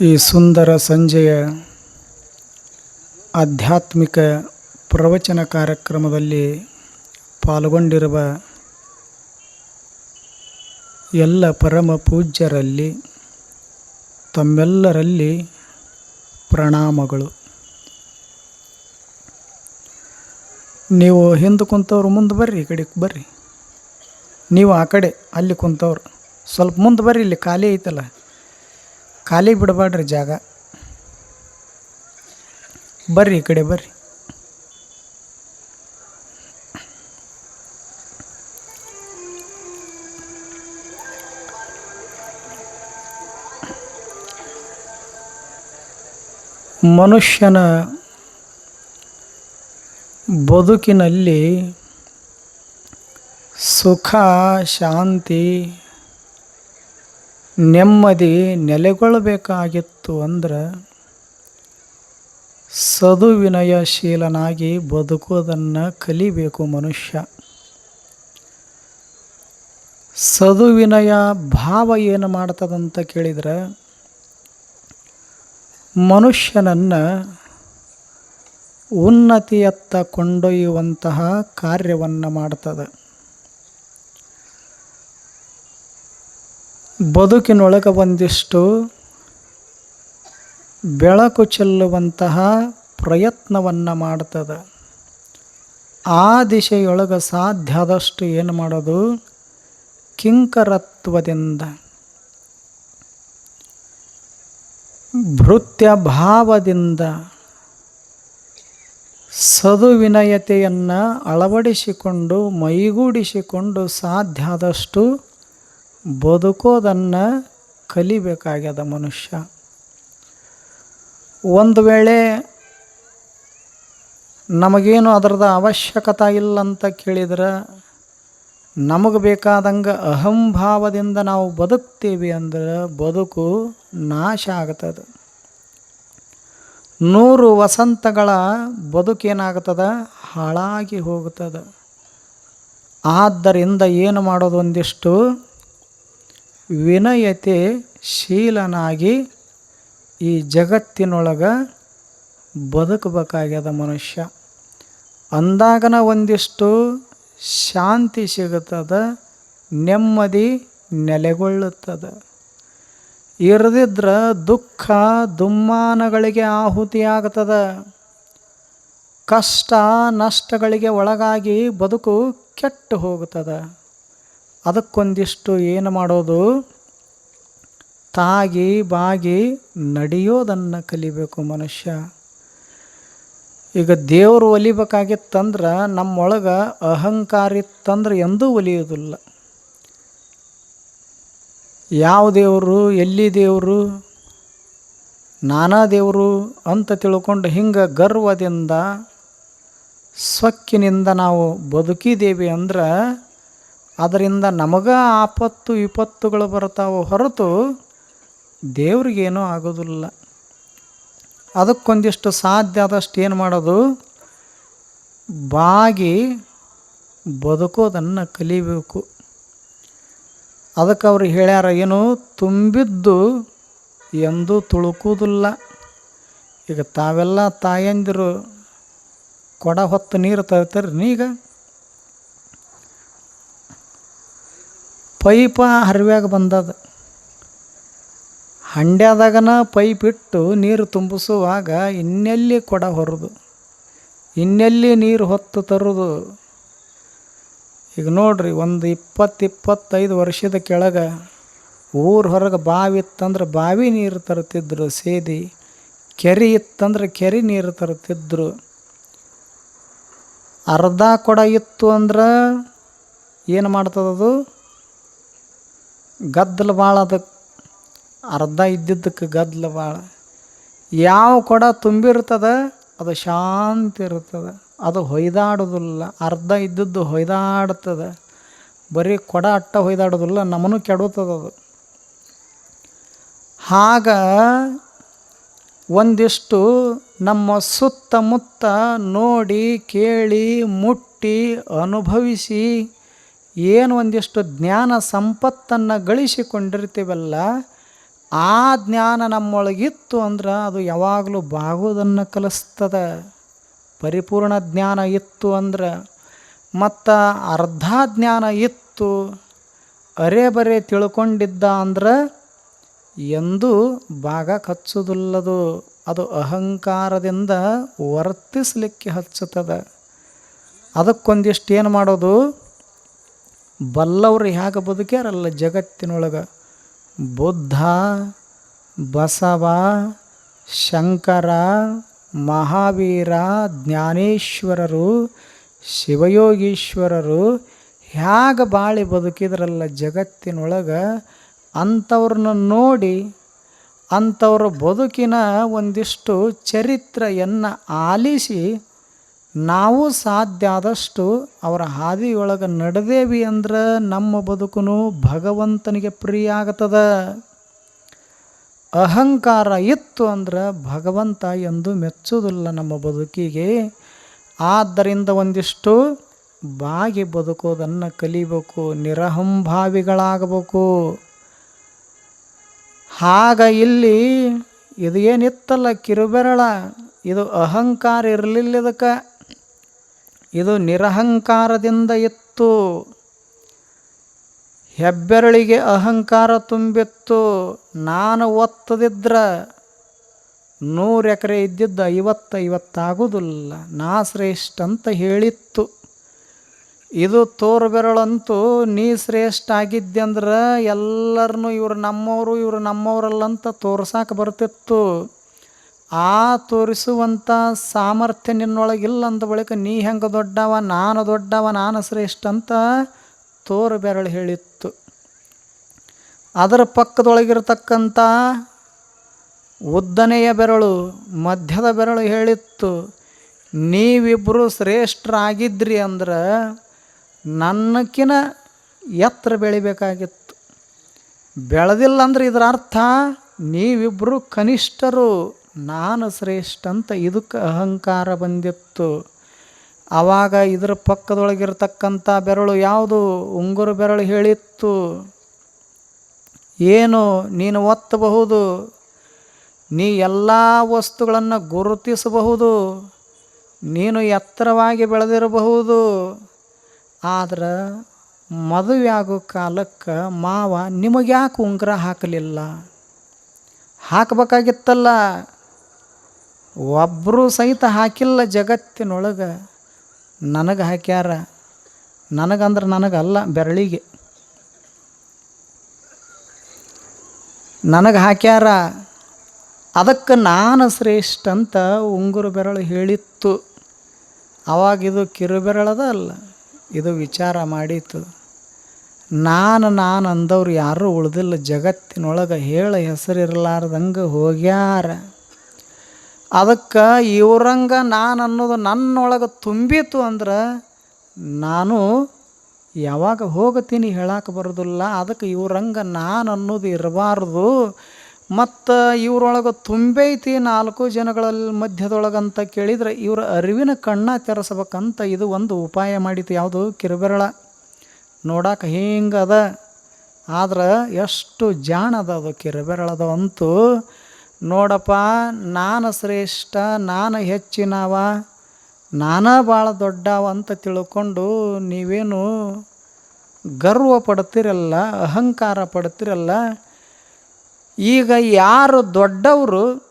ಈ ಸುಂದರ ಸಂಜೆಯ ಆಧ್ಯಾತ್ಮಿಕ ಪ್ರವಚನ ಕಾರ್ಯಕ್ರಮದಲ್ಲಿ ಪಾಲ್ಗೊಂಡಿರುವ ಎಲ್ಲ ಪರಮ ಪೂಜ್ಯರಲ್ಲಿ ತಮ್ಮೆಲ್ಲರಲ್ಲಿ ಪ್ರಣಾಮಗಳು. ನೀವು ಹಿಂದೆ ಕುಂತವ್ರು ಮುಂದೆ ಬರ್ರಿ, ಈ ಕಡೆಗೆ ಬರ್ರಿ. ನೀವು ಆ ಕಡೆ, ಅಲ್ಲಿ ಕುಂತವ್ರು. ಸ್ವಲ್ಪ ಮುಂದೆ ಬರ್ರಿ, ಇಲ್ಲಿ ಖಾಲಿ ಐತಲ್ಲ. ಖಾಲಿ ಬಿಡಬೇಡ್ರಿ ಜಾಗ. ಬರ್ರಿ ಈ ಕಡೆ ಬರ್ರಿ. ಮನುಷ್ಯನ ಬದುಕಿನಲ್ಲಿ ಸುಖ ಶಾಂತಿ ನೆಮ್ಮದಿ ನೆಲೆಗೊಳ್ಳಬೇಕಾಗಿತ್ತು ಅಂದ್ರೆ ಸದುವಿನಯಶೀಲನಾಗಿ ಬದುಕುವುದನ್ನು ಕಲಿಬೇಕು ಮನುಷ್ಯ. ಸದುವಿನಯ ಭಾವ ಏನು ಮಾಡ್ತದಂತ ಕೇಳಿದರೆ, ಮನುಷ್ಯನನ್ನು ಉನ್ನತಿಯತ್ತ ಕೊಂಡೊಯ್ಯುವಂತಹ ಕಾರ್ಯವನ್ನು ಮಾಡ್ತದೆ. ಬದುಕಿನೊಳಗೆ ಒಂದಿಷ್ಟು ಬೆಳಕು ಚೆಲ್ಲುವಂತಹ ಪ್ರಯತ್ನವನ್ನು ಮಾಡ್ತದೆ. ಆ ದಿಶೆಯೊಳಗೆ ಸಾಧ್ಯ ಆದಷ್ಟು ಏನು ಮಾಡೋದು? ಕಿಂಕರತ್ವದಿಂದ. ಭೃತ್ಯ ಭಾವದಿಂದ ಸದುವಿನಯತೆಯನ್ನು ಅಳವಡಿಸಿಕೊಂಡು ಮೈಗೂಡಿಸಿಕೊಂಡು ಸಾಧ್ಯ ಆದಷ್ಟು ಬದುಕೋದನ್ನು ಕಲಿಬೇಕಾಗ್ಯದ ಮನುಷ್ಯ. ಒಂದು ವೇಳೆ ನಮಗೇನು ಅದರದ ಅವಶ್ಯಕತೆ ಇಲ್ಲ ಅಂತ ಕೇಳಿದ್ರೆ, ನಮಗೆ ಬೇಕಾದಂಗೆ ಅಹಂಭಾವದಿಂದ ನಾವು ಬದುಕ್ತೀವಿ ಅಂದ್ರೆ ಬದುಕು ನಾಶ ಆಗ್ತದೆ. ನೂರು ವಸಂತಗಳ ಬದುಕೇನಾಗ್ತದೆ ಹಾಳಾಗಿ ಹೋಗ್ತದೆ. ಆದ್ದರಿಂದ ಏನು ಮಾಡೋದು ಒಂದಿಷ್ಟು ವಿನಯತೆ ಶೀಲನಾಗಿ ಈ ಜಗತ್ತಿನೊಳಗೆ ಬದುಕಬೇಕಾಗ್ಯದ ಮನುಷ್ಯ. ಅಂದಾಗನ ಒಂದಿಷ್ಟು ಶಾಂತಿ ಸಿಗುತ್ತದೆ, ನೆಮ್ಮದಿ ನೆಲೆಗೊಳ್ಳುತ್ತದೆ. ಇರದಿದ್ರೆ ದುಃಖ ದುಮ್ಮಾನಗಳಿಗೆ ಆಹುತಿಯಾಗುತ್ತದೆ. ಕಷ್ಟ ನಷ್ಟಗಳಿಗೆ ಒಳಗಾಗಿ ಬದುಕು ಕೆಟ್ಟು ಹೋಗ್ತದೆ ಅದಕ್ಕೊಂದಿಷ್ಟು ಏನು ಮಾಡೋದು? ತಾಗಿ ಬಾಗಿ ನಡೆಯೋದನ್ನು ಕಲಿಬೇಕು ಮನುಷ್ಯ. ಈಗ ದೇವರು ಒಲಿಬೇಕಾಗಿತ್ತಂದ್ರೆ ನಮ್ಮೊಳಗೆ ಅಹಂಕಾರ ಇತ್ತಂದ್ರೆ ಎಂದೂ ಒಲಿಯೋದಿಲ್ಲ. ಯಾವ ದೇವರು, ಎಲ್ಲಿ ದೇವರು, ನಾನಾ ದೇವರು ಅಂತ ತಿಳ್ಕೊಂಡು ಹಿಂಗೆ ಗರ್ವದಿಂದ, ಸ್ವಕ್ಕಿನಿಂದ ನಾವು ಬದುಕಿದ್ದೇವೆ ಅಂದ್ರೆ ಅದರಿಂದ ನಮಗೆ ಆಪತ್ತು ವಿಪತ್ತುಗಳು ಬರ್ತಾವೆ ಹೊರತು ದೇವ್ರಿಗೇನೂ ಆಗೋದಿಲ್ಲ. ಅದಕ್ಕೊಂದಿಷ್ಟು ಸಾಧ್ಯ ಆದಷ್ಟು ಏನು ಮಾಡೋದು? ಬಾಗಿ ಬದುಕೋದನ್ನು ಕಲಿಬೇಕು. ಅದಕ್ಕೆ ಅವ್ರು ಹೇಳ್ಯಾರ, ಏನು ತುಂಬಿದ್ದು ಎಂದೂ ತುಳುಕುವುದಿಲ್ಲ. ಈಗ ತಾವೆಲ್ಲ ತಾಯಂದಿರು, ಕೊಡ ಹೊತ್ತು ನೀರು ತರ್ತಾರೆ ಈಗ ಪೈಪ ಹರಿವ್ಯಾಗ ಬಂದದ. ಹಂಡ್ಯಾದಾಗನ ಪೈಪ್ ಇಟ್ಟು ನೀರು ತುಂಬಿಸುವಾಗ ಇನ್ನೆಲ್ಲಿ ಕೊಡ ಹೊರದು. ಇನ್ನೆಲ್ಲಿ ನೀರು ಹೊತ್ತು ತರೋದು. ಈಗ ನೋಡ್ರಿ, ಒಂದು ಇಪ್ಪತ್ತು ಇಪ್ಪತ್ತೈದು ವರ್ಷದ ಕೆಳಗೆ ಊರು ಹೊರಗೆ ಬಾವಿ ಇತ್ತಂದ್ರೆ ಬಾವಿ ನೀರು ತರುತ್ತಿದ್ದರು ಸೇದಿ ಕೆರೆ ಇತ್ತಂದ್ರೆ ಕೆರೆ ನೀರು ತರುತ್ತಿದ್ದರು ಅರ್ಧ ಕೊಡ ಇತ್ತು ಅಂದ್ರೆ ಏನು ಮಾಡ್ತದದು ಗದ್ದಲ ಭಾಳ ಅದಕ್ಕೆ ಅರ್ಧ ಇದ್ದಿದ್ದಕ್ಕೆ ಗದ್ದಲ ಭಾಳ ಯಾವ ಕೊಡ ತುಂಬಿರ್ತದೆ, ಅದು ಶಾಂತಿ ಇರ್ತದೆ. ಅದು ಹೊಯ್ದಾಡೋದಿಲ್ಲ. ಅರ್ಧ ಇದ್ದದ್ದು ಹೊಯ್ದಾಡ್ತದೆ. ಬರೀ ಕೊಡ ಅಟ್ಟ ಹೊಯ್ದಾಡೋದಿಲ್ಲ ನಮ್ಮನ್ನು ಕೆಡುತ್ತದೆ ಅದು. ಆಗ ಒಂದಿಷ್ಟು ನಮ್ಮ ಸುತ್ತಮುತ್ತ ನೋಡಿ ಕೇಳಿ ಮುಟ್ಟಿ ಅನುಭವಿಸಿ ಏನು ಒಂದಿಷ್ಟು ಜ್ಞಾನ ಸಂಪತ್ತನ್ನು ಗಳಿಸಿಕೊಂಡಿರ್ತೀವಲ್ಲ, ಆ ಜ್ಞಾನ ನಮ್ಮೊಳಗಿತ್ತು ಅಂದ್ರೆ ಅದು ಯಾವಾಗಲೂ ಬಾಗುವುದನ್ನು ಕಲಿಸ್ತದ. ಪರಿಪೂರ್ಣ ಜ್ಞಾನ ಇತ್ತು ಅಂದ್ರೆ ಮತ್ತು ಅರ್ಧ ಜ್ಞಾನ ಇತ್ತು, ಅರೆ ಬರೆ ತಿಳ್ಕೊಂಡಿದ್ದ ಅಂದ್ರೆ ಎಂದೂ ಭಾಗ ಹಚ್ಚುವುದಿಲ್ಲದು ಅದು ಅಹಂಕಾರದಿಂದ ವರ್ತಿಸಲಿಕ್ಕೆ ಹಚ್ಚುತ್ತದೆ. ಅದಕ್ಕೊಂದಿಷ್ಟು ಏನು ಮಾಡೋದು? ಬಲ್ಲವ್ರು ಹೇಗೆ ಬದುಕ್ಯಾರಲ್ಲ ಜಗತ್ತಿನೊಳಗೆ? ಬುದ್ಧ, ಬಸವ, ಶಂಕರ, ಮಹಾವೀರ, ಜ್ಞಾನೇಶ್ವರರು, ಶಿವಯೋಗೀಶ್ವರರು ಹೇಗೆ ಬಾಳಿ ಬದುಕಿದ್ರಲ್ಲ ಜಗತ್ತಿನೊಳಗೆ? ಅಂಥವ್ರನ್ನ ನೋಡಿ, ಅಂಥವ್ರ ಬದುಕಿನ ಒಂದಿಷ್ಟು ಚರಿತ್ರೆಯನ್ನು ಆಲಿಸಿ ನಾವು ಸಾಧ್ಯ ಆದಷ್ಟು ಅವರ ಹಾದಿಯೊಳಗೆ ನಡೆದೇವಿ ಅಂದ್ರೆ ನಮ್ಮ ಬದುಕು ಭಗವಂತನಿಗೆ ಪ್ರಿಯ ಆಗ್ತದ ಅಹಂಕಾರ ಇತ್ತು ಅಂದ್ರೆ ಭಗವಂತ ಎಂದು ಮೆಚ್ಚುವುದಿಲ್ಲ ನಮ್ಮ ಬದುಕಿಗೆ. ಆದ್ದರಿಂದ ಒಂದಿಷ್ಟು ಬಾಗಿ ಬದುಕೋದನ್ನು ಕಲಿಬೇಕು ನಿರಹಂಭಾವಿಗಳಾಗಬೇಕು ಆಗ ಇಲ್ಲಿ, ಇದು ಏನಿತ್ತಲ್ಲ ಕಿರುಬೆರಳ, ಇದು ಅಹಂಕಾರ ಇರಲಿಲ್ಲ ಇದಕ್ಕೆ. ಇದು ನಿರಹಂಕಾರದಿಂದ ಇತ್ತು ಹೆಬ್ಬೆರಳಿಗೆ ಅಹಂಕಾರ ತುಂಬಿತ್ತು. ನಾನು ಒತ್ತದಿದ್ರೆ ನೂರು ಎಕರೆ ಇದ್ದಿದ್ದು ಐವತ್ತು, ಐವತ್ತಾಗುವುದಿಲ್ಲ. ನಾ ಶ್ರೇಷ್ಠ ಅಂತ ಹೇಳಿತ್ತು. ಇದು ತೋರು ಬೆರಳಂತೂ ನೀ ಶ್ರೇಷ್ಠ ಆಗಿದ್ದೆ ಅಂದ್ರೆ ಎಲ್ಲರನ್ನೂ ಇವರು ನಮ್ಮವರು, ಇವರು ನಮ್ಮವರಲ್ಲಂತ ತೋರ್ಸಾಕ ಬರ್ತಿತ್ತು. ಆ ತೋರಿಸುವಂಥ ಸಾಮರ್ಥ್ಯ ನಿನ್ನೊಳಗಿಲ್ಲ ಅಂದ ಬಳಿಕ ನೀ ಹೆಂಗೆ ದೊಡ್ಡವ, ನಾನು ದೊಡ್ಡವ, ನಾನು ಶ್ರೇಷ್ಠ ಅಂತ ತೋರು ಬೆರಳು ಹೇಳಿತ್ತು. ಅದರ ಪಕ್ಕದೊಳಗಿರತಕ್ಕಂಥ ಉದ್ದನೆಯ ಬೆರಳು, ಮಧ್ಯದ ಬೆರಳು ಹೇಳಿತ್ತು ನೀವಿಬ್ಬರು ಶ್ರೇಷ್ಠರಾಗಿದ್ರಿ ಅಂದ್ರೆ ನನ್ನಕ್ಕಿನ ಎತ್ತರ ಬೆಳಿಬೇಕಾಗಿತ್ತು. ಬೆಳೆದಿಲ್ಲ ಅಂದ್ರೆ ಇದರ ಅರ್ಥ ನೀವಿಬ್ಬರು ಕನಿಷ್ಠರು ನಾನು ಶ್ರೇಷ್ಠ ಅಂತ ಇದಕ್ಕೆ ಅಹಂಕಾರ ಬಂದಿತ್ತು. ಆವಾಗ ಇದರ ಪಕ್ಕದೊಳಗಿರ್ತಕ್ಕಂಥ ಬೆರಳು ಯಾವುದು? ಉಂಗುರ ಬೆರಳು ಹೇಳಿತ್ತು. ಏನು? ನೀನು ಒತ್ತಬಹುದು. ನೀ ಎಲ್ಲ ವಸ್ತುಗಳನ್ನು ಗುರುತಿಸಬಹುದು. ನೀನು ಎತ್ತರವಾಗಿ ಬೆಳೆದಿರಬಹುದು. ಆದ್ರೆ ಮದುವೆ ಕಾಲಕ್ಕೆ ಮಾವ ನಿಮಗೆ ಯಾಕೆ ಉಂಗುರ ಹಾಕಲಿಲ್ಲ? ಹಾಕಬೇಕಾಗಿತ್ತಲ್ಲ? ಒಬ್ಬರು ಸಹಿತ ಹಾಕಿಲ್ಲ ಜಗತ್ತಿನೊಳಗೆ. ನನಗೆ ಹಾಕ್ಯಾರ. ನನಗಂದ್ರೆ ನನಗಲ್ಲ ಬೆರಳಿಗೆ. ನನಗೆ ಹಾಕ್ಯಾರ. ಅದಕ್ಕೆ ನಾನು ಶ್ರೇಷ್ಠ ಅಂತ ಉಂಗುರು ಬೆರಳು ಹೇಳಿತ್ತು. ಅವಾಗ ಇದು ಕಿರು ಬೆರಳದ ಅಲ್ಲ, ಇದು ವಿಚಾರ ಮಾಡಿತ್ತು. ನಾನು ನಾನು ಅಂದವ್ರು ಯಾರೂ ಉಳ್ದಿಲ್ಲ, ಜಗತ್ತಿನೊಳಗೆ ಹೇಳ ಹೆಸರಿರಲಾರ್ದಂಗೆ ಹೋಗ್ಯಾರ. ಅದಕ್ಕೆ ಇವ್ರಂಗ ನಾನು ಅನ್ನೋದು ನನ್ನೊಳಗೆ ತುಂಬಿತು ಅಂದ್ರೆ ನಾನು ಯಾವಾಗ ಹೋಗ್ತೀನಿ ಹೇಳಕ್ಕೆ ಬರೋದಿಲ್ಲ. ಅದಕ್ಕೆ ಇವ್ರಂಗ ನಾನು ಅನ್ನೋದು ಇರಬಾರ್ದು. ಮತ್ತು ಇವ್ರೊಳಗೆ ತುಂಬೈತಿ ನಾಲ್ಕು ಜನಗಳಲ್ಲಿ ಮಧ್ಯದೊಳಗಂತ ಕೇಳಿದ್ರೆ ಇವರ ಅರಿವಿನ ಕಣ್ಣ ತೆರೆಸ್ಬೇಕಂತ ಇದು ಒಂದು ಉಪಾಯ ಮಾಡಿತು ಯಾವುದು? ಕಿರುಬೆರಳ. ನೋಡಕ್ಕೆ ಅದ ಆದ್ರೆ ಎಷ್ಟು ಜಾಣದ ಅದು ಕಿರುಬೆರಳದ ಅಂತೂ ನೋಡಪ್ಪ, ನಾನು ಶ್ರೇಷ್ಠ, ನಾನು ಹೆಚ್ಚಿನವ, ನಾನೇ ಭಾಳ ದೊಡ್ಡವ ಅಂತ ತಿಳ್ಕೊಂಡು ನೀವೇನು ಗರ್ವ ಪಡ್ತಿರಲ್ಲ, ಅಹಂಕಾರ ಪಡ್ತಿರಲ್ಲ, ಈಗ ಯಾರು ದೊಡ್ಡವರು